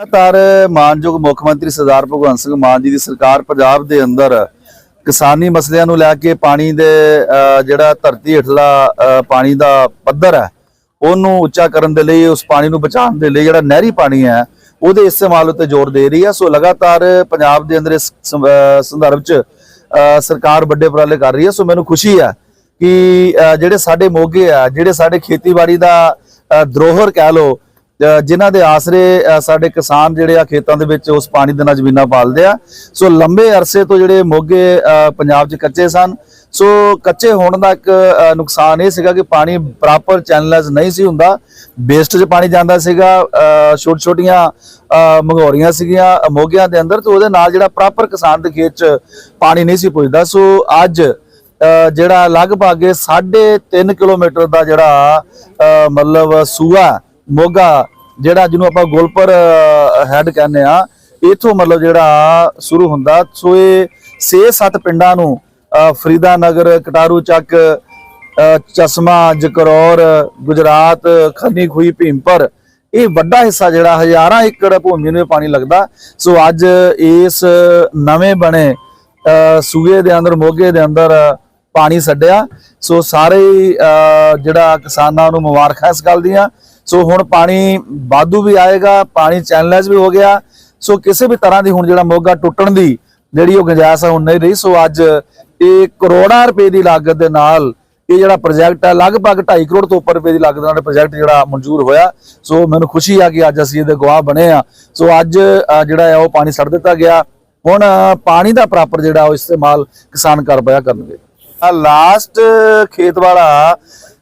ਲਗਾਤਾਰ ਮਾਨਯੋਗ ਮੁੱਖ ਮੰਤਰੀ ਸਰਦਾਰ ਭਗਵੰਤ ਸਿੰਘ ਮਾਨ ਜੀ ਦੀ ਸਰਕਾਰ ਪੰਜਾਬ ਦੇ ਅੰਦਰ ਕਿਸਾਨੀ ਮਸਲਿਆਂ ਨੂੰ ਲੈ ਕੇ ਪਾਣੀ ਦੇ ਅਹ, ਜਿਹੜਾ ਧਰਤੀ ਹੇਠਲਾ ਪਾਣੀ ਦਾ ਪੱਧਰ ਹੈ ਉਹਨੂੰ ਉੱਚਾ ਕਰਨ ਦੇ ਲਈ ਉਸ ਪਾਣੀ ਨੂੰ ਬਚਾਉਣ ਦੇ ਲਈ ਜਿਹੜਾ ਨਹਿਰੀ ਪਾਣੀ ਹੈ ਉਹਦੇ ਇਸਤੇਮਾਲ ਉੱਤੇ ਜ਼ੋਰ ਦੇ ਰਹੀ ਹੈ। ਸੋ ਲਗਾਤਾਰ ਪੰਜਾਬ ਦੇ ਅੰਦਰ ਇਸ ਸੰਦਰਭ 'ਚ ਅਹ, ਸਰਕਾਰ ਵੱਡੇ ਉਪਰਾਲੇ ਕਰ ਰਹੀ ਹੈ। ਸੋ ਮੈਨੂੰ ਖੁਸ਼ੀ ਹੈ ਕਿ ਜਿਹੜੇ ਸਾਡੇ ਮੋਗੇ ਆ ਜਿਹੜੇ ਸਾਡੇ ਖੇਤੀਬਾੜੀ ਦਾ ਅਹ, ਧਰੋਹਰ ਕਹਿ ਲੋ ਜਿਨ੍ਹਾਂ ਦੇ ਆਸਰੇ ਸਾਡੇ ਕਿਸਾਨ ਜਿਹੜੇ ਆ ਖੇਤਾਂ ਦੇ ਵਿੱਚ ਉਸ ਪਾਣੀ ਦੇ ਨਾਲ ਜ਼ਮੀਨਾਂ ਪਾਲਦੇ ਆ। ਸੋ ਲੰਬੇ ਅਰਸੇ ਤੋਂ ਜਿਹੜੇ ਮੋਗੇ ਪੰਜਾਬ 'ਚ ਕੱਚੇ ਸਨ। ਸੋ ਕੱਚੇ ਹੋਣ ਦਾ ਇੱਕ ਨੁਕਸਾਨ ਇਹ ਸੀਗਾ ਕਿ ਪਾਣੀ ਪ੍ਰੋਪਰ ਚੈਨਲਾਈਜ਼ ਨਹੀਂ ਸੀ ਹੁੰਦਾ। ਵੇਸਟ 'ਚ ਪਾਣੀ ਜਾਂਦਾ ਸੀਗਾ ਛੋਟ ਛੋਟੀਆਂ ਮੰਗੋਰੀਆਂ ਸੀਗੀਆਂ ਮੋਗਿਆਂ ਦੇ ਅੰਦਰ। ਤੇ ਉਹਦੇ ਨਾਲ ਜਿਹੜਾ ਪ੍ਰੋਪਰ ਕਿਸਾਨ ਦੇ ਖੇਤ 'ਚ ਪਾਣੀ ਨਹੀਂ ਸੀ ਪੁੱਜਦਾ। ਸੋ ਅੱਜ ਜਿਹੜਾ ਲਗਭਗ 3.5 ਕਿਲੋਮੀਟਰ ਦਾ ਜਿਹੜਾ ਮਤਲਬ ਸੂਆ ਮੋਗਾ, ਜਿਹੜਾ ਜਿਹਨੂੰ ਆਪਾਂ ਗੋਲਪਰ ਹੈਡ ਕਹਿੰਦੇ ਆ ਇਥੋਂ ਮਤਲਬ ਜਿਹੜਾ ਸ਼ੁਰੂ ਹੁੰਦਾ। ਸੋ ਇਹ 6-7 ਪਿੰਡਾਂ ਨੂੰ, ਅਹ ਫਰੀਦਾ ਨਗਰ ਕਟਾਰੂ ਚੱਕ ਚਸ਼ਮਾ, ਜਕਰੌਰ, ਗੁਜਰਾਤ ਖੰਨੀ ਖੂਈ ਭੀਮਪਰ, ਇਹ ਵੱਡਾ ਹਿੱਸਾ ਜਿਹੜਾ ਹਜ਼ਾਰਾਂ ਏਕੜ ਭੂਮੀ ਨੂੰ ਇਹ ਪਾਣੀ ਲੱਗਦਾ। ਸੋ ਅੱਜ ਇਸ ਨਵੇਂ ਬਣੇ ਸੂਏ ਦੇ ਅੰਦਰ, ਮੋਗੇ ਦੇ ਅੰਦਰ ਪਾਣੀ ਛੱਡਿਆ। ਸੋ ਸਾਰੇ ਜਿਹੜਾ ਕਿਸਾਨਾਂ ਨੂੰ ਮੁਬਾਰਕਾਂ ਇਸ ਗੱਲ ਦੀਆਂ। ਸੋ ਹੁਣ ਪਾਣੀ ਵਾਧੂ ਵੀ ਆਏਗਾ, ਪਾਣੀ ਚੈਨਲਾਈਜ਼ ਵੀ ਹੋ ਗਿਆ। ਸੋ ਕਿਸੇ ਵੀ ਤਰ੍ਹਾਂ ਦੀ ਹੁਣ ਜਿਹੜਾ ਮੋਗਾ ਟੁੱਟਣ ਦੀ ਜਿਹੜੀ ਉਹ ਗੁੰਜਾਇਸ਼ ਹੁਣ ਨਹੀਂ ਰਹੀ। ਸੋ ਅੱਜ ਇਹ ਕਰੋੜਾਂ ਰੁਪਏ ਦੀ ਲਾਗਤ ਦੇ ਨਾਲ ਇਹ ਜਿਹੜਾ ਪ੍ਰੋਜੈਕਟ ਹੈ ਲਗਭਗ 2.5 ਕਰੋੜ ਤੋਂ ਉੱਪਰ ਰੁਪਏ ਦੀ ਲਾਗਤ ਨਾਲ ਪ੍ਰੋਜੈਕਟ ਜਿਹੜਾ ਮਨਜ਼ੂਰ ਹੋਇਆ। ਸੋ ਮੈਨੂੰ ਖੁਸ਼ੀ ਆ ਕਿ ਅੱਜ ਅਸੀਂ ਇਹਦੇ ਗਵਾਹ ਬਣੇ ਆ। ਸੋ ਅੱਜ ਜਿਹੜਾ ਹੈ ਉਹ ਪਾਣੀ ਛੱਡ ਦਿੱਤਾ ਗਿਆ। ਹੁਣ ਪਾਣੀ ਦਾ ਪ੍ਰਾਪਰ ਜਿਹੜਾ ਉਹ ਇਸਤੇਮਾਲ ਕਿਸਾਨ ਕਰ ਪਿਆ ਕਰਨਗੇ। ਆ ਲਾਸਟ ਖੇਤ ਵਾਲਾ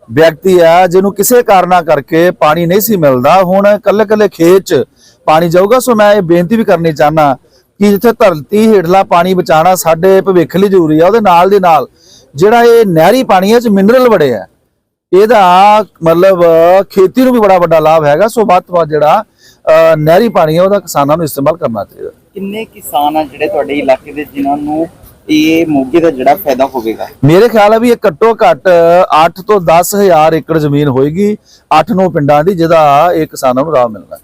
ਵਿਅਕਤੀ ਆ ਜਿਹਨੂੰ ਕਿਸੇ ਕਾਰਨਾ ਕਰਕੇ ਪਾਣੀ ਨਹੀਂ ਸੀ ਮਿਲਦਾ। ਹੁਣ ਕੱਲੇ ਕੱਲੇ ਖੇਤ 'ਚ ਪਾਣੀ ਜਾਊਗਾ ਸੋ ਮੈਂ ਇਹ ਬੇਨਤੀ ਵੀ ਕਰਨੀ ਚਾਹਨਾ ਕਿ ਜਿੱਥੇ ਧਰਤੀ ਹੇਠਲਾ ਪਾਣੀ ਬਚਾਉਣਾ ਸਾਡੇ ਭਵਿੱਖ ਲਈ ਜ਼ਰੂਰੀ ਆ ਉਹਦੇ ਨਾਲ ਦੇ ਨਾਲ ਜਿਹੜਾ ਇਹ ਨਹਿਰੀ ਪਾਣੀ ਹੈ ਚ ਮਿਨਰਲ ਬੜੇ ਆ। ਇਹਦਾ ਮਤਲਬ ਖੇਤੀ ਨੂੰ ਵੀ ਬੜਾ ਵੱਡਾ ਲਾਭ ਹੈਗਾ ਸੋ ਵੱਧ ਤੋਂ ਵੱਧ ਜਿਹੜਾ ਅਹ, ਨਹਿਰੀ ਪਾਣੀ ਹੈ ਉਹਦਾ ਕਿਸਾਨਾਂ ਨੂੰ ਇਸਤੇਮਾਲ ਕਰਨਾ ਚਾਹੀਦਾ। ਕਿੰਨੇ ਕਿਸਾਨ ਆ ਜਿਹੜੇ ਤੁਹਾਡੇ ਇਲਾਕੇ ਦੇ ਜਿਨ੍ਹਾਂ ਨੂੰ ਇਹ ਮੋਗੇ ਦਾ ਜਿਹੜਾ ਫਾਇਦਾ ਹੋਵੇਗਾ? ਮੇਰੇ ਖਿਆਲ ਹੈ ਵੀ ਇਹ ਘੱਟੋ ਘੱਟ 8 ਤੋਂ 10000 ਏਕੜ ਜ਼ਮੀਨ ਹੋਏਗੀ 8-9 ਪਿੰਡਾਂ ਦੀ, ਜਿਹਦਾ ਇਹ ਕਿਸਾਨਾਂ ਨੂੰ ਰਾਹ ਮਿਲਣਾ